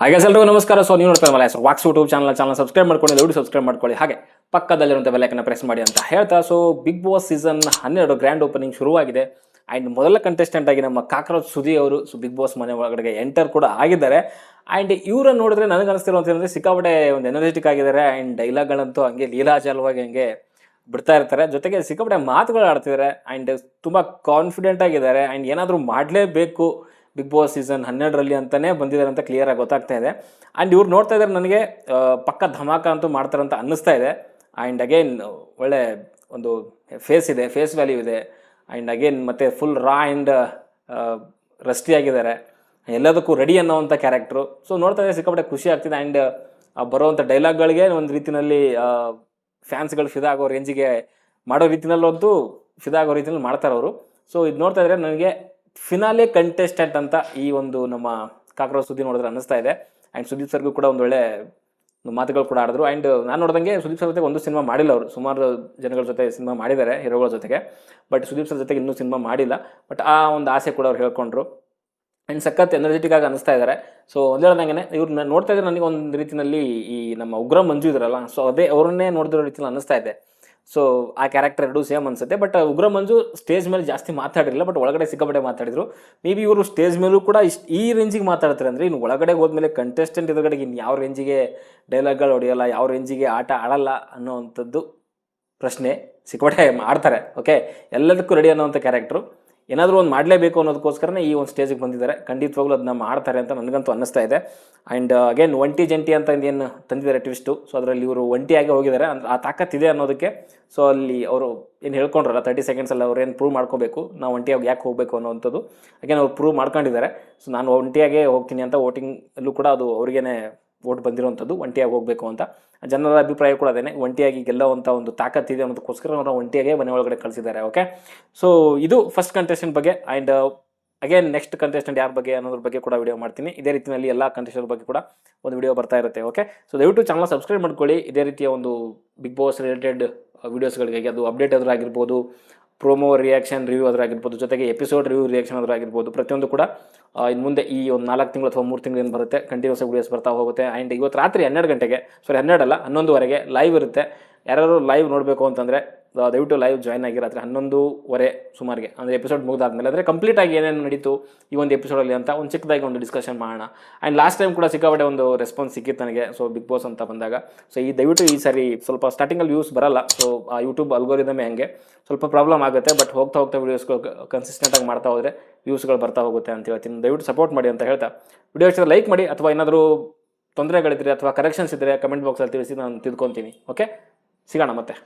ಹಾಗೆ ಎಲ್ರಿಗೂ ನಮಸ್ಕಾರ. ಸೊ ನೀವು ನೋಡ್ತಾ ಹೆಸರು Vox YouTube channel channel subscribe ಮಾಡ್ಕೊಳ್ಳಿ, ದಯವಿಟ್ಟು ಸಬ್ಸ್ಕ್ರೈಬ್ ಮಾಡ್ಕೊಳ್ಳಿ. ಹಾಗೆ ಪಕ್ಕದಲ್ಲಿರುವಂಥ ಬೆಲ್ಲೈಕನ್ನ ಪ್ರೆಸ್ ಮಾಡಿ ಅಂತ ಹೇಳ್ತಾ ಸೊ ಬಿಗ್ ಬಾಸ್ ಸೀಸನ್ ಹನ್ನೆರಡು ಗ್ರ್ಯಾಂಡ್ ಓಪನಿಂಗ್ ಶುರುವಾಗಿದೆ. ಆ್ಯಂಡ್ ಮೊದಲ ಕಂಟೆಸ್ಟೆಂಟ್ ಆಗಿ ನಮ್ಮ ಕಾಕ್ರೋಚ್ ಸುದಿ ಅವರು ಸೊ ಬಿಗ್ ಬಾಸ್ ಮನೆ ಒಳಗಡೆ ಎಂಟರ್ ಕೂಡ ಆಗಿದ್ದಾರೆ. ಆ್ಯಂಡ್ ಇವರನ್ನು ನೋಡಿದ್ರೆ ನನಗೆ ಅನಿಸ್ತಿರೋ ಏನಂದರೆ ಸಿಕ್ಕಾಪಟ್ಟೆ ಒಂದು ಎನರ್ಜೆಟಿಕ್ ಆಗಿದ್ದಾರೆ. ಆ್ಯಂಡ್ ಡೈಲಾಗ್ಗಳಂತೂ ಹಂಗೆ ಲೀಲಾಜಾಲವಾಗಿ ಹಂಗೆ ಬಿಡ್ತಾ ಇರ್ತಾರೆ. ಜೊತೆಗೆ ಸಿಕ್ಕಾಪಟ್ಟೆ ಮಾತುಗಳು ಆಡ್ತಿದ್ದಾರೆ. ಆ್ಯಂಡ್ ತುಂಬ ಕಾನ್ಫಿಡೆಂಟ್ ಆಗಿದ್ದಾರೆ. ಆ್ಯಂಡ್ ಏನಾದರೂ ಮಾಡಲೇಬೇಕು ಬಿಗ್ ಬಾಸ್ ಸೀಸನ್ ಹನ್ನೆರಡರಲ್ಲಿ ಅಂತಲೇ ಬಂದಿದ್ದಾರೆ ಅಂತ ಕ್ಲಿಯರ್ ಆಗಿ ಗೊತ್ತಾಗ್ತಾ ಇದೆ. ಆ್ಯಂಡ್ ಇವ್ರು ನೋಡ್ತಾ ಇದ್ದಾರೆ ನನಗೆ ಪಕ್ಕ ಧಮಾಕ ಅಂತೂ ಮಾಡ್ತಾರೆ ಅಂತ ಅನ್ನಿಸ್ತಾ ಇದೆ. ಆ್ಯಂಡ್ ಅಗೇನ್ ಒಳ್ಳೆ ಒಂದು ಫೇಸ್ ಇದೆ ಫೇಸ್ ವ್ಯಾಲ್ಯೂ ಇದೆ. ಆ್ಯಂಡ್ ಅಗೇನ್ ಮತ್ತು ಫುಲ್ ರಾ ಆ್ಯಂಡ್ ರಸ್ಟಿ ಆಗಿದ್ದಾರೆ. ಎಲ್ಲದಕ್ಕೂ ರೆಡಿ ಅನ್ನೋವಂಥ ಕ್ಯಾರೆಕ್ಟ್ರು ಸೊ ನೋಡ್ತಾ ಇದ್ರೆ ಸಿಕ್ಕಾಪಟ್ಟೆ ಖುಷಿ ಆಗ್ತಿದೆ. ಆ್ಯಂಡ್ ಬರೋವಂಥ ಡೈಲಾಗ್ಗಳಿಗೆ ಒಂದು ರೀತಿಯಲ್ಲಿ ಫ್ಯಾನ್ಸ್ಗಳು ಫಿದಾ ಆಗೋ ರೇಂಜಿಗೆ ಮಾಡೋ ರೀತಿನಲ್ಲಂತೂ ಫಿದಾ ಆಗೋ ರೀತಿಯಲ್ಲಿ ಮಾಡ್ತಾರೆ ಅವರು. ಸೊ ಇದು ನೋಡ್ತಾ ಇದ್ರೆ ನನಗೆ ಫಿನಾಲೆ ಕಂಟೆಸ್ಟೆಂಟ್ ಅಂತ ಈ ಒಂದು ನಮ್ಮ ಕಾಕ್ರೋಚ್ ಸುದ್ದಿ ನೋಡಿದ್ರೆ ಅನ್ನಿಸ್ತಾ ಇದೆ. ಆ್ಯಂಡ್ ಸುದೀಪ್ ಸರ್ಗೂ ಕೂಡ ಒಂದು ಒಳ್ಳೆ ಮಾತುಗಳು ಕೂಡ ಆಡಿದ್ರು. ಆ್ಯಂಡ್ ನಾನು ನೋಡ್ದಂಗೆ ಸುದೀಪ್ ಸರ್ ಜೊತೆ ಒಂದು ಸಿನಿಮಾ ಮಾಡಿಲ್ಲ ಅವರು. ಸುಮಾರು ಜನಗಳ ಜೊತೆ ಸಿನಿಮಾ ಮಾಡಿದ್ದಾರೆ, ಹೀರೋಗಳ ಜೊತೆಗೆ. ಬಟ್ ಸುದೀಪ್ ಸರ್ ಜೊತೆಗೆ ಇನ್ನೂ ಸಿನಿಮಾ ಮಾಡಿಲ್ಲ. ಬಟ್ ಆ ಒಂದು ಆಸೆ ಕೂಡ ಅವ್ರು ಹೇಳ್ಕೊಂಡ್ರು. ಆ್ಯಂಡ್ ಸಖತ್ ಎನರ್ಜೆಟಿಕ್ ಆಗಿ ಅನಿಸ್ತಾ ಇದ್ದಾರೆ ಸೊ ಒಂದು ಹೇಳ್ದಂಗೆ ಇವ್ರು ನೋಡ್ತಾ ಇದ್ರೆ ನನಗೆ ಒಂದು ರೀತಿಯಲ್ಲಿ ಈ ನಮ್ಮ ಉಗ್ರ ಮಂಜು ಇದ್ರಲ್ಲ, ಸೊ ಅದೇ ಅವ್ರನ್ನೇ ನೋಡಿದಿರೋ ರೀತಿಯಲ್ಲಿ ಅನಿಸ್ತಾ ಇದೆ. ಸೊ ಆ ಕ್ಯಾರೆಕ್ಟರ್ ಎರಡೂ ಸೇಮ್ ಅನ್ಸುತ್ತೆ. ಬಟ್ ಉಗ್ರ ಮಂಜು ಸ್ಟೇಜ್ ಮೇಲೆ ಜಾಸ್ತಿ ಮಾತಾಡಿರಲಿಲ್ಲ ಬಟ್ ಒಳಗಡೆ ಸಿಕ್ಕಾಪಟ್ಟೆ ಮಾತಾಡಿದ್ರು. ಮೇ ಬಿ ಇವರು ಸ್ಟೇಜ್ ಮೇಲೂ ಕೂಡ ಇಷ್ಟು, ಈ ರೇಂಜಿಗೆ ಮಾತಾಡ್ತಾರೆ ಅಂದರೆ ಇನ್ನು ಒಳಗಡೆ ಹೋದ್ಮೇಲೆ ಕಂಟೆಸ್ಟೆಂಟ್ ಎದುರುಗಡೆಗೆ ಇನ್ನು ಯಾವ ರೇಂಜಿಗೆ ಡೈಲಾಗ್ಗಳು ಹೊಡೆಯಲ್ಲ, ಯಾವ ರೇಂಜಿಗೆ ಆಟ ಆಡಲ್ಲ ಅನ್ನೋವಂಥದ್ದು ಪ್ರಶ್ನೆ ಸಿಕ್ಕಾಪಟ್ಟೆ ಮಾಡ್ತಾರೆ. ಓಕೆ ಎಲ್ಲದಕ್ಕೂ ರೆಡಿ ಅನ್ನೋವಂಥ ಕ್ಯಾರೆಕ್ಟ್ರು ಏನಾದರೂ ಒಂದು ಮಾಡಲೇಬೇಕು ಅನ್ನೋದಕ್ಕೋಸ್ಕರನೇ ಈ ಒಂದು ಸ್ಟೇಜಿಗೆ ಬಂದಿದ್ದಾರೆ. ಖಂಡಿತವಾಗ್ಲೂ ಅದನ್ನ ಮಾಡ್ತಾರೆ ಅಂತ ನನಗಂತೂ ಅನ್ನಿಸ್ತಾ ಇದೆ. ಆ್ಯಂಡ್ ಅಗೇನ್ ಒಂಟಿ ಜಂಟಿ ಅಂತ ಏನು ತಂದಿದ್ದಾರೆ ಟ್ವಿಸ್ಟು ಸೊ ಅದರಲ್ಲಿ ಇವರು ಒಂಟಿಯಾಗಿ ಹೋಗಿದ್ದಾರೆ. ಅಂದ್ರೆ ಆ ತಾಕತ್ತಿದೆ ಅನ್ನೋದಕ್ಕೆ ಸೊ ಅಲ್ಲಿ ಅವರು ಏನು ಹೇಳ್ಕೊಂಡ್ರಲ್ಲ ತರ್ಟಿ ಸೆಕೆಂಡ್ಸಲ್ಲಿ ಅವ್ರು ಏನು ಪ್ರೂವ್ ಮಾಡ್ಕೋಬೇಕು, ನಾವು ಒಂಟಿಯಾಗಿ ಯಾಕೆ ಹೋಗಬೇಕು ಅನ್ನೋವಂಥದ್ದು. ಅಗೇನ್ ಅವ್ರು ಪ್ರೂವ್ ಮಾಡ್ಕೊಂಡಿದ್ದಾರೆ. ಸೊ ನಾನು ಒಂಟಿಯಾಗೇ ಹೋಗ್ತೀನಿ ಅಂತ ವೋಟಿಂಗಲ್ಲೂ ಕೂಡ ಅದು ಅವ್ರಿಗೇನೆ ವೋಟ್ ಬಂದಿರುವಂಥದ್ದು ಒಂಟಿಯಾಗಿ ಹೋಗಬೇಕು ಅಂತ. ಜನರ ಅಭಿಪ್ರಾಯ ಕೂಡ ಅದೇ ಒಂಟಿಯಾಗಿ ಗೆಲ್ಲುವಂಥ ಒಂದು ತಾಕತ್ತಿದೆ ಅನ್ನೋದಕ್ಕೋಸ್ಕರ ಅವರ ಒಂಟಿಯಾಗೆ ಮನೆ ಒಳಗಡೆ ಕಳಿಸಿದ್ದಾರೆ ಓಕೆ ಸೊ ಇದು ಫಸ್ಟ್ ಕಂಟೆಸ್ಟೆಂಟ್ ಬಗ್ಗೆ ಆ್ಯಂಡ್ ಅಗೇನ್ ನೆಕ್ಸ್ಟ್ ಕಂಟೆಸ್ಟೆಂಟ್ ಯಾರ ಬಗ್ಗೆ ಅನ್ನೋದ್ರ ಬಗ್ಗೆ ಕೂಡ ವಿಡಿಯೋ ಮಾಡ್ತೀನಿ. ಇದೇ ರೀತಿಯಲ್ಲಿ ಎಲ್ಲ ಕಂಟೆಸ್ಟೆಂಟ್ ಬಗ್ಗೆ ಕೂಡ ಒಂದು ವಿಡಿಯೋ ಬರ್ತಾ ಇರುತ್ತೆ ಓಕೆ ಸೊ ದಯವಿಟ್ಟು ಚಾನಲ್ ಸಬ್ಸ್ಕ್ರೈಬ್ ಮಾಡ್ಕೊಳ್ಳಿ. ಇದೇ ರೀತಿಯ ಒಂದು ಬಿಗ್ ಬಾಸ್ ರಿಲೇಟೆಡ್ ವೀಡಿಯೋಸ್ಗಳಿಗಾಗಿ ಅದು ಅಪ್ಡೇಟ್ ಆಗಿರ್ಬೋದು. ಪ್ರೋಮೋ ರಿಯಾಕ್ಷನ್ ರಿವ್ಯೂ ಅದರಾಗಿರ್ಬೋದು ಜೊತೆಗೆ ಎಪಿಸೋಡ್ ರಿವ್ಯೂ ರಿಯಾಕ್ಷನ್ ಅದರಾಗಿರ್ಬೋದು ಪ್ರತಿಯೊಂದು ಕೂಡ ಇನ್ನು ಮುಂದೆ ಈ ಒಂದು ನಾಲ್ಕು ತಿಂಗಳು ಅಥವಾ ಮೂರು ತಿಂಗಳು ಬರುತ್ತೆ. ಕಂಟಿನ್ಯೂಸ್ ವೀಡಿಯೋಸ್ ಬರ್ತಾ ಹೋಗುತ್ತೆ. ಆ್ಯಂಡ್ ಇವತ್ತು ರಾತ್ರಿ ಹನ್ನೆರಡು ಗಂಟೆಗೆ ಸಾರಿ ಹನ್ನೆರಡಲ್ಲ, ಹನ್ನೊಂದುವರೆಗೆ ಲೈವ್ ಇರುತ್ತೆ. ಯಾರು ಲೈವ್ ನೋಡಬೇಕು ಅಂತಂದರೆ ದಯವಿಟ್ಟು ಲೈವ್ ಜಾಯ್ನ್ ಆಗಿ ರಾತ್ರಿ ಹನ್ನೊಂದುವರೆ ಸುಮಾರಿಗೆ, ಅಂದರೆ ಎಪಿಸೋಡ್ ಮುಗಿದಾದ್ಮೇಲೆ, ಅಂದರೆ ಕಂಪ್ಲೀಟ್ ಆಗಿ ಏನೇನು ನಡೀತು ಈ ಒಂದು ಎಪಿಸೋಡಲ್ಲಿ ಅಂತ ಒಂದು ಚಿಕ್ಕದಾಗಿ ಒಂದು ಡಿಸ್ಕಷನ್ ಮಾಡೋಣ. ಆ್ಯಂಡ್ ಲಾಸ್ಟ್ ಟೈಮ್ ಕೂಡ ಸಿಕ್ಕಾಪಟ್ಟೆ ಒಂದು ರೆಸ್ಪಾನ್ಸ್ ಸಿಕ್ಕಿತ್ತು ನನಗೆ ಸೊ ಬಿಗ್ ಬಾಸ್ ಅಂತ ಬಂದಾಗ. ಸೊ ಈ ದಯವಿಟ್ಟು ಈ ಸಾರಿ ಸ್ವಲ್ಪ ಸ್ಟಾರ್ಟಿಂಗಲ್ಲಿ ವ್ಯೂಸ್ ಬರಲ್ಲ ಸೊ ಆ ಯೂಟ್ಯೂಬ್ ಅಲ್ಗೋರಿದಮೇ ಹಂಗೆ. ಸ್ವಲ್ಪ ಪ್ರಾಬ್ಲಮ್ ಆಗುತ್ತೆ ಬಟ್ ಹೋಗ್ತಾ ಹೋಗ್ತಾ ವೀಡಿಯೋಸ್ಗಳು ಕನ್ಸಿಸ್ಟೆಂಟಾಗಿ ಮಾಡ್ತಾ ಹೋದರೆ ವ್ಯೂಸ್ಗಳು ಬರ್ತಾ ಹೋಗುತ್ತೆ ಅಂತ ಹೇಳ್ತೀನಿ. ದಯವಿಟ್ಟು ಸಪೋರ್ಟ್ ಮಾಡಿ ಅಂತ ಹೇಳ್ತಾ. ವಿಡಿಯೋ ಇಷ್ಟ ಲೈಕ್ ಮಾಡಿ, ಅಥವಾ ಏನಾದರೂ ತೊಂದರೆಗಳಿದ್ರೆ ಅಥವಾ ಕರೆಕ್ಷನ್ಸ್ ಇದ್ದರೆ ಕಮೆಂಟ್ ಬಾಕ್ಸಲ್ಲಿ ತಿಳಿಸಿ, ನಾನು ತಿಳ್ಕೊತೀನಿ ಓಕೆ ಸಿಗೋಣ ಮತ್ತೆ.